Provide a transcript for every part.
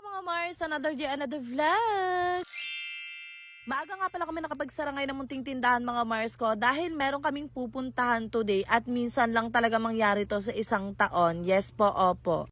mga Mars, another day, another vlog! Maaga nga pala kami nakapagsara ngayon ng munting tindahan mga Mars ko dahil meron kaming pupuntahan today at minsan lang talaga mangyari to sa isang taon. Yes po, opo.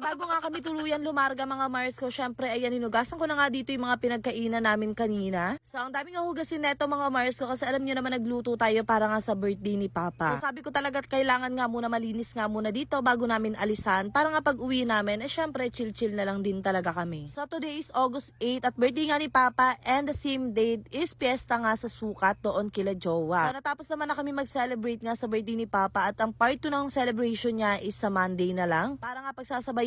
Bago nga kami tuluyan lumarga mga Mars ko, syempre ayan hinugasan ko na nga dito yung mga pinagkainan namin kanina. So ang daming hugasin neto mga Mars ko kasi alam nyo naman nagluto tayo para nga sa birthday ni Papa. So sabi ko talaga kailangan nga muna malinis nga muna dito bago namin alisan para nga pag uwi namin eh syempre chill-chill na lang din talaga kami. So today is August 8 at birthday nga ni Papa and the same date is piyesta nga sa sukat doon kila Jowa. So natapos naman na kami mag-celebrate nga sa birthday ni Papa at ang part 2 ng celebration niya is sa Monday na lang para nga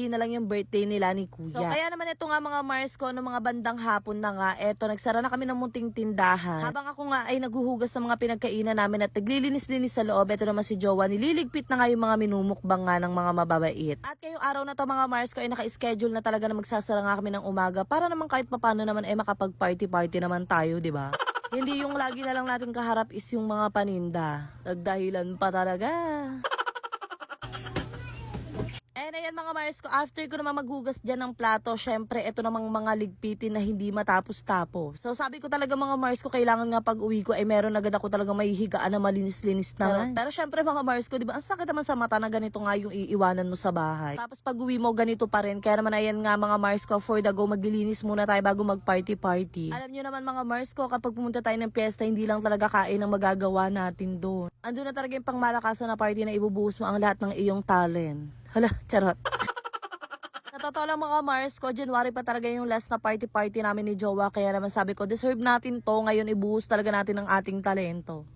pagsasabayin na lang yung birthday nila ni Kuya. So kaya naman ito nga mga Mars ko no mga bandang hapon na nga eto nagsara na kami ng munting tindahan. Habang ako nga ay naghuhugas ng mga pinagkainan namin at naglilinis-linis sa loob eto naman si Jowa nililigpit na nga yung mga minumukbang nga ng mga mababait. At ngayong araw na to mga Mars ko ay naka-schedule na talaga na magsasara nga kami ng umaga para naman kahit papano naman ay makapag-party-party naman tayo, di ba? Hindi yung lagi na lang natin kaharap is yung mga paninda. Nagdahilan pa talaga. And ayan mga Mars ko, after ko naman maghugas dyan ng plato, syempre ito namang mga ligpitin na hindi matapos-tapo. So sabi ko talaga mga Mars ko, kailangan nga pag uwi ko ay meron agad ako talaga may higaan na malinis-linis naman. Pero syempre mga Mars ko, di ba, ang sakit naman sa mata na ganito nga yung iiwanan mo sa bahay. Tapos pag uwi mo, ganito pa rin. Kaya naman ayan nga mga Mars ko, for the go, maglilinis muna tayo bago mag-party-party. Alam nyo naman mga Mars ko, kapag pumunta tayo ng piyesta, hindi lang talaga kain ang magagawa natin doon. Ando na talaga yung pangmalakasan na party na ibubuhos mo ang lahat ng iyong talent. Hala, charot. Sa totoo lang mga Mars ko, January pa talaga yung last na party-party namin ni Jowa. Kaya naman sabi ko, deserve natin to. Ngayon ibuhos talaga natin ang ating talento.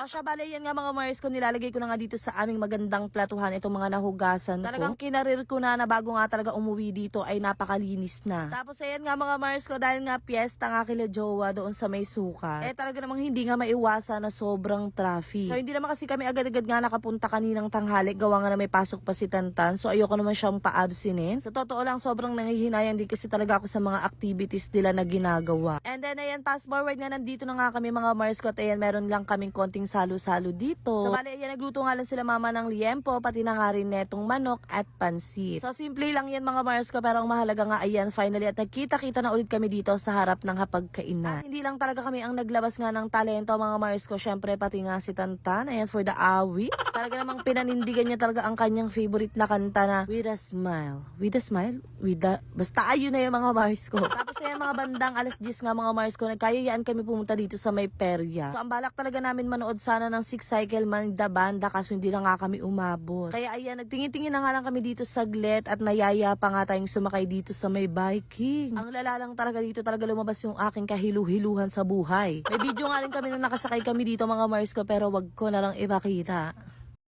O siya, bale yan nga mga Mars ko, nilalagay ko na nga dito sa aming magandang platuhan itong mga nahugasan Talagang kinarir ko na na bago nga talaga umuwi dito ay napakalinis na. Tapos ayan nga mga Mars ko, dahil nga piyesta nga kila Jowa doon sa may suka. Eh talaga namang hindi nga maiwasan na sobrang traffic. So hindi naman kasi kami agad-agad nga nakapunta kaninang tanghali, gawa nga na may pasok pa si Tantan. So ayoko naman siyang pa-absinin. Sa totoo lang, sobrang nangihinayang din kasi talaga ako sa mga activities nila na ginagawa. And then ayan, fast forward nga nandito na nga kami mga Mars ko. At ayan, meron lang kaming konting salo-salo dito. So bali, ayan, nagluto nga lang sila mama ng liempo, pati na nga rin netong manok at pansit. So simple lang yan mga Mars ko, pero ang mahalaga nga ayan, finally, at nagkita-kita na ulit kami dito sa harap ng hapagkainan. At hindi lang talaga kami ang naglabas nga ng talento mga Mars ko, syempre pati nga si Tantan, ayan, for the awi. Talaga namang pinanindigan niya talaga ang kanyang favorite na kanta na With a Smile. With a Smile? With a... Basta ayun na yung mga Mars ko. Tapos ayan mga bandang alas 10 nga mga Mars ko, nagkayayaan kami pumunta dito sa may perya. So ang balak talaga namin manood sana ng six cycle man da banda kaso hindi na nga kami umabot. Kaya ayan, nagtingin-tingin na nga lang kami dito saglit at nayaya pa nga tayong sumakay dito sa may biking. Ang lala lang talaga dito talaga lumabas yung aking kahilu-hiluhan sa buhay. May video nga rin kami nung nakasakay kami dito mga Mars ko pero wag ko na lang ipakita.